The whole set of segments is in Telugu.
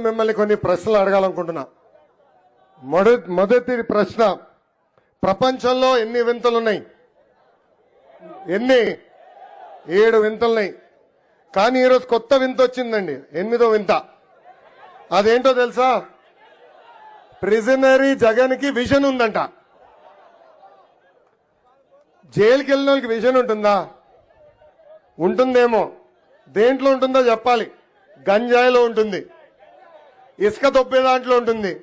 మిమ్మల్ని కొన్ని ప్రశ్నలు అడగాలనుకుంటున్నా. మొదటి మొదటి ప్రశ్న ప్రపంచంలో ఎన్ని వింతలు ఉన్నాయి ఎన్ని? ఏడు వింతలున్నాయి. కానీ ఈరోజు కొత్త వింత వచ్చిందండి ఎనిమిదో వింత. అదేంటో తెలుసా? ప్రిజనరీ జగన్కి విజన్ ఉందంట. జైలుకి వెళ్ళిన వాళ్ళకి విజన్ ఉంటుందా? ఉంటుందేమో. దేంట్లో ఉంటుందో చెప్పాలి. గంజాయిలో ఉంటుంది. ఇసుక దొబ్బే దాంట్లో ఉంటుంది.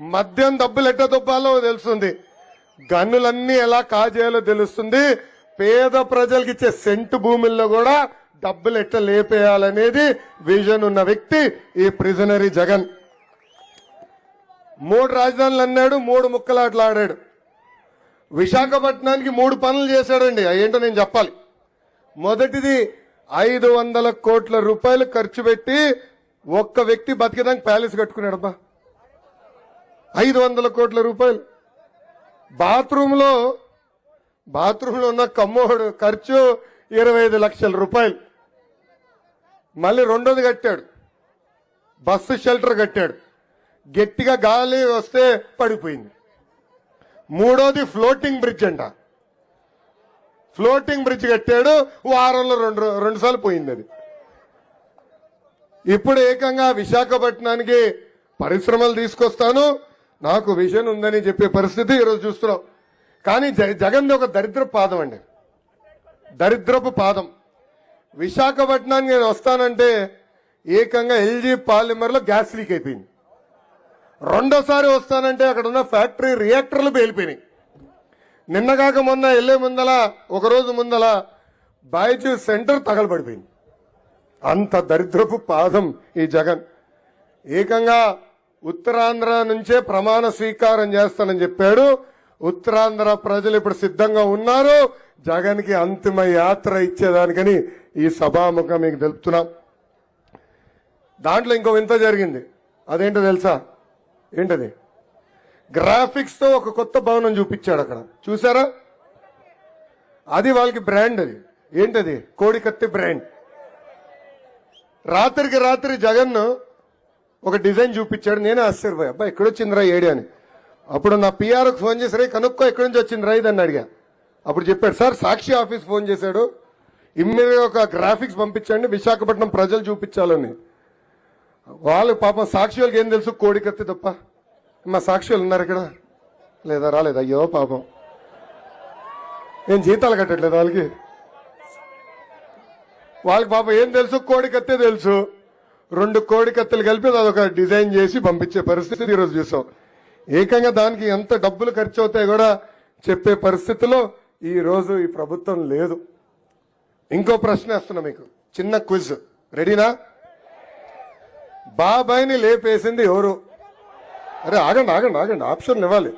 మద్యం డబ్బులు ఎట్ట దొబ్బాలో తెలుస్తుంది. గన్నులన్నీ ఎలా కాజేయాలో తెలుస్తుంది. పేద ప్రజలకు ఇచ్చే సెంటు భూముల్లో కూడా డబ్బులు ఎట్ట లేపేయాలనేది విజన్ ఉన్న వ్యక్తి ఈ ప్రిజనరీ జగన్. మూడు రాజధానులు అన్నాడు మూడు ముక్కలాట్లు ఆడాడు. విశాఖపట్నానికి మూడు పనులు చేశాడండి ఏంటో నేను చెప్పాలి. మొదటిది ఐదు వందల కోట్ల రూపాయలు ఖర్చు పెట్టి ఒక్క వ్యక్తి బతికేదానికి ప్యాలెస్ కట్టుకున్నాడబ్బా ఐదు వందల కోట్ల రూపాయలు. బాత్రూంలో బాత్రూంలో ఉన్న కమ్మోడు ఖర్చు ఇరవై ఐదు లక్షల రూపాయలు. మళ్ళీ రెండోది కట్టాడు. బస్సు షెల్టర్ కట్టాడు. గట్టిగా గాలి వస్తే పడిపోయింది. మూడోది ఫ్లోటింగ్ బ్రిడ్జ్ అంట. ఫ్లోటింగ్ బ్రిడ్జ్ కట్టాడు వారంలో రెండు రెండుసార్లు పోయింది అది. ఇప్పుడు ఏకంగా విశాఖపట్నానికి పరిశ్రమలు తీసుకొస్తాను. నాకు విజన్ ఉందని చెప్పే పరిస్థితి ఈరోజు చూస్తున్నాం. కానీ జ- జగన్ది ఒక దరిద్ర పాదం అండి. దరిద్రపు పాదం. విశాఖపట్నానికి నేను వస్తానంటే ఏకంగా ఎల్జీ పాలిమర్లో గ్యాస్ లీక్ అయిపోయింది. రెండోసారి వస్తానంటే అక్కడ ఉన్న ఫ్యాక్టరీ రియాక్టర్లు పేలిపోయినాయి. నిన్నగాక మొన్న వెళ్ళే ముందల ఒకరోజు ముందల బాయ్జూ సెంటర్ తగలబడిపోయింది. అంత దరిద్రపు పాదం ఈ జగన్. ఏకంగా ఉత్తరాంధ్ర నుంచే ప్రమాణ స్వీకారం చేస్తానని చెప్పాడు. ఉత్తరాంధ్ర ప్రజలు ఇప్పుడు సిద్ధంగా ఉన్నారు. జగన్కి అంతిమ యాత్ర ఇచ్చేదానికని ఈ సభాముఖం మీకు తెలుపుతున్నాం. దాంట్లో ఇంకో వింత జరిగింది. అదేంటో తెలుసా? ఏంటది? గ్రాఫిక్స్తో ఒక కొత్త భవనం చూపించాడు అక్కడ. చూసారా? అది వాళ్ళకి బ్రాండ్ అది. ఏంటది? కోడికత్తి బ్రాండ్. రాత్రికి రాత్రి జగన్ ఒక డిజైన్ చూపించాడు. నేనే ఆశ్చర్యపోయా అబ్బా ఎక్కడొచ్చిందిరా ఏడి అని. అప్పుడు నా పిఆర్కి ఫోన్ చేసి రే కనుక్కో ఎక్కడి నుంచి వచ్చిందిరా ఇది? అని అడిగా. అప్పుడు చెప్పాడు సార్ సాక్షి ఆఫీస్ ఫోన్ చేశాడు. ఇమ్మీడియట్ ఒక గ్రాఫిక్స్ పంపించండి విశాఖపట్నం ప్రజలు చూపించాలని. వాళ్ళు పాపం సాక్షి వాళ్ళకి ఏం తెలుసు? కోడికత్తి తప్ప. మా సాక్షి వాళ్ళు ఉన్నారు ఇక్కడ. లేదా రాలేదు? అయ్యో పాపం. ఏం జీతాలు కట్టట్లేదు వాళ్ళకి? వాళ్ళకి పాప ఏం తెలుసు? కోడికత్తే తెలుసు. రెండు కోడికత్తలు కలిపి అదొక డిజైన్ చేసి పంపించే పరిస్థితి ఈరోజు చూసాం. ఏకంగా దానికి ఎంత డబ్బులు ఖర్చు అవుతాయి కూడా చెప్పే పరిస్థితిలో ఈరోజు ఈ ప్రభుత్వం లేదు. ఇంకో ప్రశ్న వేస్తున్నా మీకు. చిన్న క్విజ్. రెడీనా? బాబాయ్ని లేపేసింది ఎవరు? అరే ఆగండి ఆగండి ఆగండి. ఆప్షన్ ఇవ్వాలి.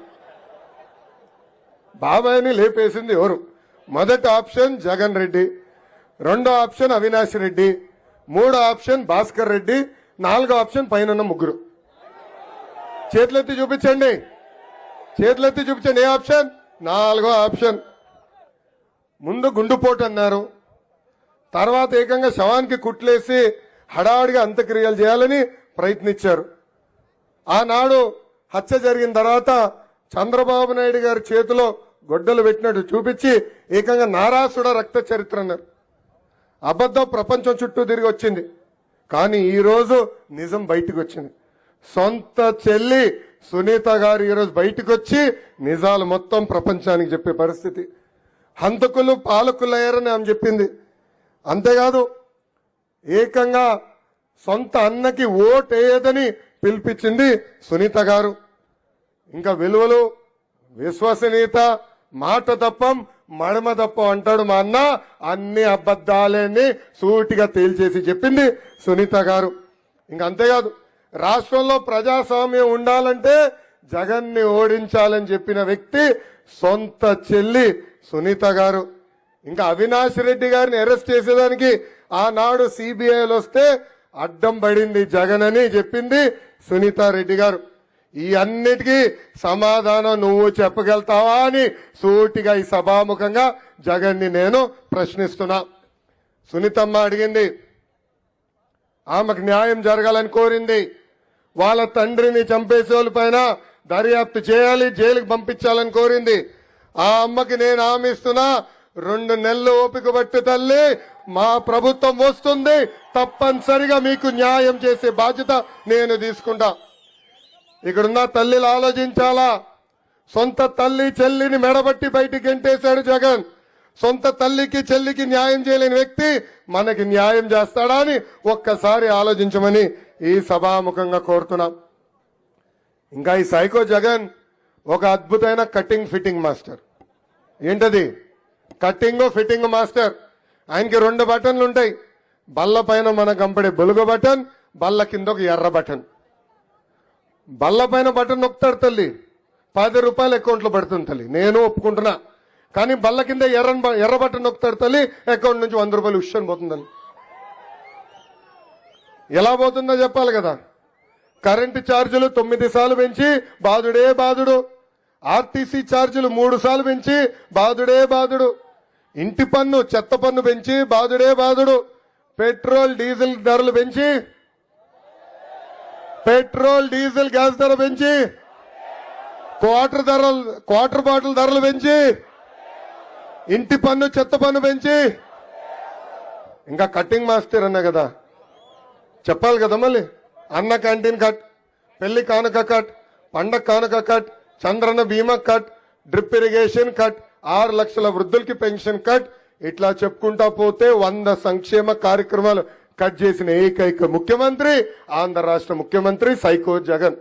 బాబాయ్ని లేపేసింది ఎవరు? మొదటి ఆప్షన్ జగన్ రెడ్డి. రెండో ఆప్షన్ అవినాష్ రెడ్డి మూడో ఆప్షన్ భాస్కర్ రెడ్డి నాలుగో ఆప్షన్ పైన ముగ్గురు. చేతులెత్తి చూపించండి. చేతులెత్తి చూపించండి. ఏ ఆప్షన్? నాలుగో ఆప్షన్. ముందు గుండుపోటు అన్నారు. తర్వాత ఏకంగా శవానికి కుట్లేసి హడావిడిగా అంత్యక్రియలు చేయాలని ప్రయత్నించారు. ఆనాడు హత్య జరిగిన తర్వాత చంద్రబాబు నాయుడు గారి చేతిలో గొడ్డలు పెట్టినట్టు చూపించి ఏకంగా నారాసుడ రక్త చరిత్ర అన్నారు. అబద్ధం ప్రపంచం చుట్టూ తిరిగి వచ్చింది. కానీ ఈరోజు నిజం బయటకు వచ్చింది. సొంత చెల్లి సునీత గారు ఈరోజు బయటకు వచ్చి నిజాలు మొత్తం ప్రపంచానికి చెప్పే పరిస్థితి. హంతకులు పాలకులయ్యారని ఆమె చెప్పింది. అంతేకాదు ఏకంగా సొంత అన్నకి ఓటేయదని పిలిపించింది సునీత గారు. ఇంకా విలువలు విశ్వసనీయత మాట తప్పం మడమ తప్పు అంటాడు మా అన్న. అన్ని అబద్ధాలని సూటిగా తేల్చేసి చెప్పింది సునీత గారు. ఇంక అంతేకాదు రాష్ట్రంలో ప్రజాస్వామ్యం ఉండాలంటే జగన్ని ఓడించాలని చెప్పిన వ్యక్తి సొంత చెల్లి సునీత గారు. ఇంకా అవినాష్ రెడ్డి గారిని అరెస్ట్ చేసేదానికి ఆనాడు సిబిఐలు వస్తే అడ్డం పడింది జగన్ అని చెప్పింది సునీత రెడ్డి గారు. ఈ అన్నిటికీ సమాధానం నువ్వు చెప్పగలుగుతావా అని సూటిగా ఈ సభాముఖంగా జగన్ని నేను ప్రశ్నిస్తున్నా. సునీతమ్మ అడిగింది ఆమెకు న్యాయం జరగాలని కోరింది. వాళ్ళ తండ్రిని చంపేసేవాళ్ళ పైన దర్యాప్తు చేయాలి జైలుకి పంపించాలని కోరింది. ఆ అమ్మకి నేను హామీ రెండు నెలలు ఓపిక పట్టు తల్లి మా ప్రభుత్వం వస్తుంది తప్పనిసరిగా మీకు న్యాయం చేసే బాధ్యత నేను తీసుకుంటా. ఇక్కడున్న తల్లిలు ఆలోచించాలా? సొంత తల్లి చెల్లిని మెడబట్టి బయటికి గెంటేశాడు జగన్. సొంత తల్లికి చెల్లికి న్యాయం చేయలేని వ్యక్తి మనకి న్యాయం చేస్తాడా అని ఒక్కసారి ఆలోచించమని ఈ సభాముఖంగా కోరుతున్నాం. ఇంకా ఈ సైకో జగన్ ఒక అద్భుతమైన కటింగ్ ఫిట్టింగ్ మాస్టర్. ఏంటది? Cutting fitting master. ఆయనకి రెండు బటన్లు ఉంటాయి. బల్ల పైన మన కంపడే బొలుగు బటన్ బల్ల కింద ఒక ఎర్ర బటన్. బల్ల పైన బటన్ నొక్కుతాడు తల్లి. పది రూపాయలు అకౌంట్లో పడుతుంది తల్లి. నేను ఒప్పుకుంటున్నా. కానీ బల్ల కింద ఎర్ర ఎర్ర బటన్ నొక్కుతాడు తల్లి అకౌంట్ నుంచి వంద రూపాయలు ఉషన్ పోతుందని ఎలా పోతుందో చెప్పాలి కదా. కరెంటు ఛార్జీలు తొమ్మిది సార్లు పెంచి బాధుడే బాధుడు. ఆర్టీసీ ఛార్జీలు మూడు సార్లు పెంచి బాధుడే బాధుడు. ఇంటి పన్ను చెత్త పన్ను పెంచి బాధుడే బాధుడు. పెట్రోల్ డీజిల్ ధరలు పెంచి పెట్రోల్ డీజిల్ గ్యాస్ ధర పెంచి క్వార్టర్ ధరలు క్వార్టర్ బాటిల్ ధరలు పెంచి ఇంటి పన్ను చెత్త పన్ను పెంచి. ఇంకా కటింగ్ మాస్టర్ అన్నా కదా. చెప్పాలి కదా మళ్ళీ. అన్న క్యాంటీన్ కట్ పెళ్ళి కానుక కట్ పండగ కానుక కట్ చంద్రన్న బీమా కట్ డ్రిప్ ఇరిగేషన్ కట్ ఆరు లక్షల వృద్ధులకి పెన్షన్ కట్. ఇట్లా చెప్పుకుంటా పోతే వంద సంక్షేమ కార్యక్రమాలు. కట్ చేసిన ఏకైక ముఖ్యమంత్రి ఆంధ్ర రాష్ట్ర ముఖ్యమంత్రి సైకో జగన్.